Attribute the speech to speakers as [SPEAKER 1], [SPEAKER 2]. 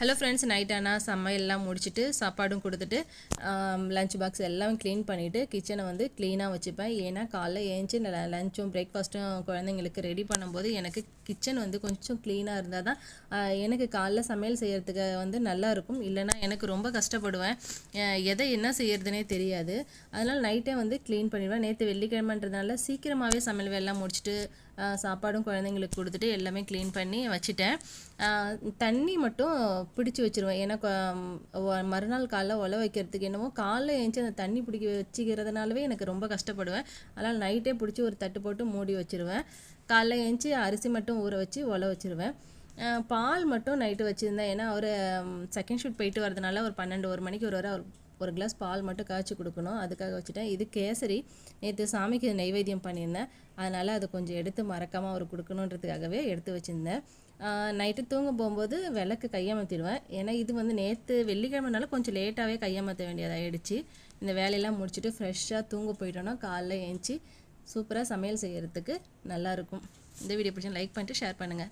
[SPEAKER 1] Hello friends night ஆனால் சமையல்லாம் முடிச்சுட்டு சாப்பாடும் கொடுத்துட்டு லஞ்ச் பாக்ஸ் எல்லாம் க்ளீன் பண்ணிவிட்டு கிச்சனை வந்து க்ளீனாக வச்சுப்பேன். ஏன்னா காலைல ஏஞ்சி லஞ்சும் பிரேக்ஃபாஸ்ட்டும் குழந்தைங்களுக்கு ரெடி பண்ணும்போது எனக்கு கிச்சன் வந்து கொஞ்சம் க்ளீனாக இருந்தால் தான் எனக்கு காலைல சமையல் செய்கிறதுக்கு வந்து நல்லா இருக்கும். இல்லைன்னா எனக்கு ரொம்ப கஷ்டப்படுவேன். எதை என்ன செய்கிறதுனே தெரியாது. அதனால் நைட்டே வந்து க்ளீன் பண்ணிடுவேன். நேற்று வெள்ளிக்கிழமைன்றதுனால சீக்கிரமாகவே சமையல் வேலைலாம் முடிச்சுட்டு சாப்பாடும் குழந்தைங்களுக்கு கொடுத்துட்டு எல்லாமே க்ளீன் பண்ணி வச்சுட்டேன். தண்ணி மட்டும் பிடிச்சி வச்சிருவேன். ஏன்னா மறுநாள் காலைல உல வைக்கிறதுக்கு என்னமோ காலைல ஏஞ்சி அந்த தண்ணி பிடிக்க வச்சுக்கிறதுனாலவே எனக்கு ரொம்ப கஷ்டப்படுவேன். அதனால் நைட்டே பிடிச்சி ஒரு தட்டு போட்டு மூடி வச்சிருவேன். காலைல ஏஞ்சி அரிசி மட்டும் ஊற வச்சு உல வச்சுருவேன். பால் மட்டும் நைட்டு வச்சுருந்தேன். ஏன்னா அவர் செகண்ட் ஷூட் போயிட்டு வரதுனால ஒரு பன்னெண்டு ஒரு மணிக்கு ஒரு வரை அவர் ஒரு கிளாஸ் பால் மட்டும் காய்ச்சி கொடுக்கணும். அதுக்காக வச்சுட்டேன். இது கேசரி. நேற்று சாமிக்கு நைவேத்தியம் பண்ணியிருந்தேன். அதனால் அதை கொஞ்சம் எடுத்து மறக்காமல் அவர் கொடுக்கணுன்றதுக்காகவே எடுத்து வச்சுருந்தேன். நைட்டு தூங்க போகும்போது விளக்கு கையமர்த்திடுவேன். ஏன்னா இது வந்து நேற்று வெள்ளிக்கிழமைனால கொஞ்சம் லேட்டாகவே கையமர்த்த வேண்டியதாகிடுச்சு இந்த வேலையெல்லாம் முடிச்சுட்டு ஃப்ரெஷ்ஷாக தூங்க போயிட்டோன்னா காலைல ஏஞ்சி சூப்பராக சமையல் செய்கிறதுக்கு நல்லாயிருக்கும் இந்த வீடியோ பிடிச்சி லைக் பண்ணிட்டு ஷேர் பண்ணுங்கள்